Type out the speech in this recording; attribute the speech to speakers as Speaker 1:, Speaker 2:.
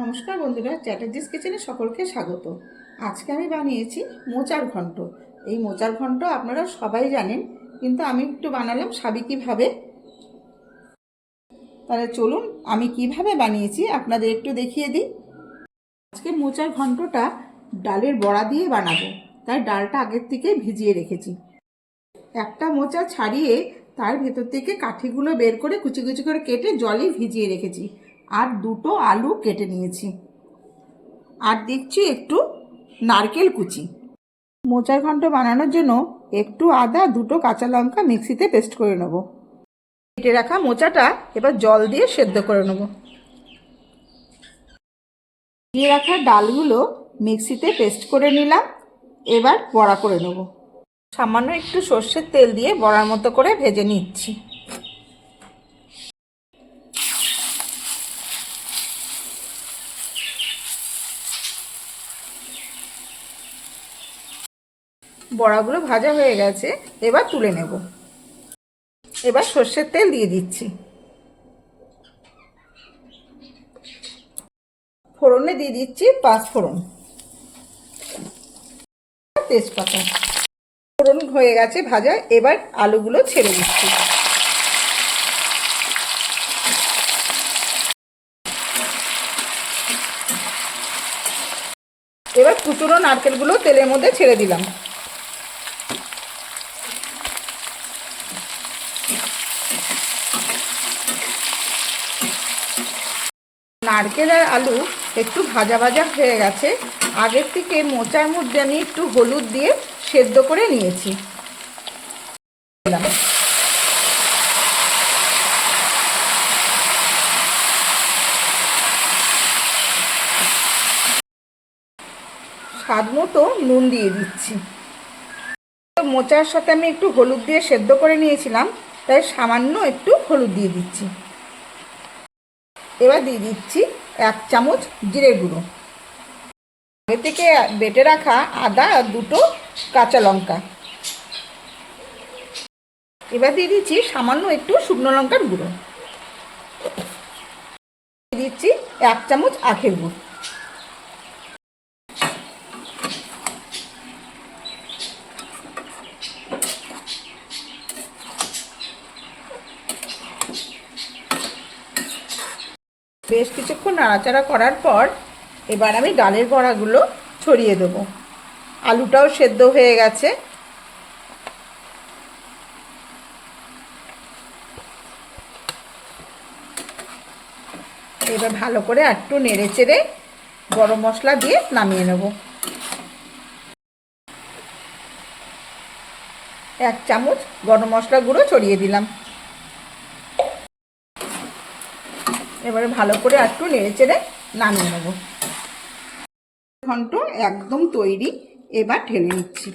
Speaker 1: নমস্কার বন্ধুরা, চ্যাটার্জিস কিচেনে সকলকে স্বাগত। আজকে আমি বানিয়েছি মোচার ঘন্ট। এই মোচার ঘন্ট আপনারা সবাই জানেন, কিন্তু আমি একটু বানালাম সাবিকিভাবে তাহলে চলুন, আমি কীভাবে বানিয়েছি আপনাদের একটু দেখিয়ে দিই। আজকে মোচার ঘন্টটা ডালের বড়া দিয়ে বানাবো। তাই ডালটা আগের থেকে ভিজিয়ে রেখেছি। একটা মোচা ছাড়িয়ে তার ভেতর থেকে কাঠিগুলো বের করে কুচি কুচি করে কেটে জলে ভিজিয়ে রেখেছি। আর দুটো আলু কেটে নিয়েছি। আর দেখছি একটু নারকেল কুচি। মোচার ঘন্ট বানানোর জন্য একটু আদা, দুটো কাঁচা লঙ্কা মিক্সিতে পেস্ট করে নেব। কেটে রাখা মোচাটা এবার জল দিয়ে সেদ্ধ করে নেব। দিয়ে রাখা ডালগুলো মিক্সিতে পেস্ট করে নিলাম। এবার বড়া করে নেব। সামান্য একটু সর্ষের তেল দিয়ে বড়ার মতো করে ভেজে নিচ্ছি। বড়াগুলো ভাজা হয়ে গেছে, এবার তুলে নেব। এবার সর্ষের তেল দিয়ে দিচ্ছি। ফোড়নে দিয়ে দিচ্ছি পাঁচ ফোড়ন। তেজপাতা। ফোড়ন হয়ে গেছে ভাজা, এবার আলুগুলো ছেড়ে দিচ্ছি। এবার কুচুনো নারকেলগুলো তেলের মধ্যে ছেড়ে দিলাম। নারকেল আর আলু একটু ভাজা ভাজা হয়ে গেছে। আগের থেকে মোচার মধ্যে আমি একটু হলুদ দিয়ে সেদ্ধ করে নিয়েছি। স্বাদ মতো নুন দিয়ে দিচ্ছি। মোচার সাথে আমি একটু হলুদ দিয়ে সেদ্ধ করে নিয়েছিলাম, তাই সামান্য একটু হলুদ দিয়ে দিচ্ছি। এবার দিয়ে দিচ্ছি এক চামচ জিরে গুঁড়ো। আগে থেকে বেটে রাখা আদা আর দুটো কাঁচা লঙ্কা। এবার দিয়ে দিচ্ছি সামান্য একটু শুকনো লঙ্কার গুঁড়ো। দিচ্ছি এক চামচ আখের গুড়। বেশ কিছুক্ষণ নাড়াচাড়া করার পর এবার আমি ডালের বড়াগুলো ছড়িয়ে দেবো। আলুটাও সেদ্ধ হয়ে গেছে। এবার ভালো করে একটু নেড়ে চেড়ে গরম মশলা দিয়ে নামিয়ে নেব। এক চামচ গরম মশলা গুঁড়ো ছড়িয়ে দিলাম। এবারে ভালো করে একটু নেড়ে চেড়ে নামিয়ে নেব। ঘন্ট একদম তৈরি এবার ঢেলে নিচ্ছি।